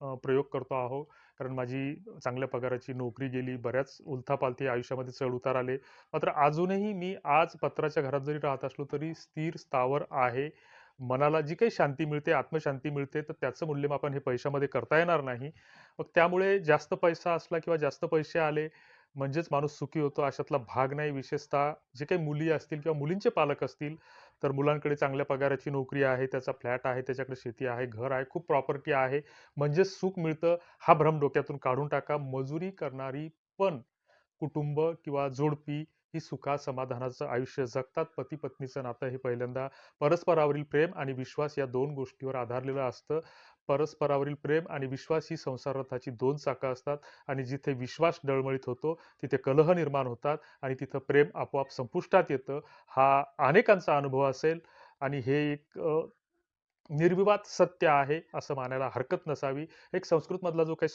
प्रयोग करतो आहो. कारण माझी चांगल्या पगाराची नोकरी गेली. बऱ्याच उलथापालथी आयुष्यामध्ये चढ-उतार आले. मात्र अजूनही मी आज पत्राच्या घरात जरी राहत असलो तरी स्थिर, स्थावर आहे. मनाला जी काही शांती मिळते, आत्मशांती मिळते, तर त्याचं मूल्यमापन हे पैशामध्ये करता येणार नाही. मग त्यामुळे जास्त पैसा असला किंवा जास्त पैसे आले म्हणजेच माणूस सुखी होतो अशातला भाग नाही. विशेषतः जे काही मुली असतील किंवा मुलींचे पालक असतील, तर मुलांकडे चांगल्या पगाराची नोकरी आहे, त्याचा फ्लॅट आहे, त्याच्याकडे शेती आहे, घर आहे, खूप प्रॉपर्टी आहे, म्हणजेच सुख मिळतं. हा भ्रम डोक्यातून काढून टाका. मजुरी करणारी पण कुटुंब किंवा जोडपी ही सुखा-समाधानाचं आयुष्य जगतात. पती-पत्नीचं नातं हे पहिल्यांदा परस्परावरील प्रेम आणि विश्वास या दोन गोष्टीवर आधारलेलं असतं. परस्परावरील प्रेम आणि विश्वास ही संसार रथाची 2 चाकं असतात आणि जिथे विश्वास डळमळीत होतो, तिथे कलह निर्माण होतात आणि तिथं प्रेम आपोआप संपुष्टात येतं. हा अनेकांचा अनुभव असेल आणि हे एक निर्विवाद सत्य आहे असं मानायला हरकत नसावी. एक संस्कृतमधला जो काही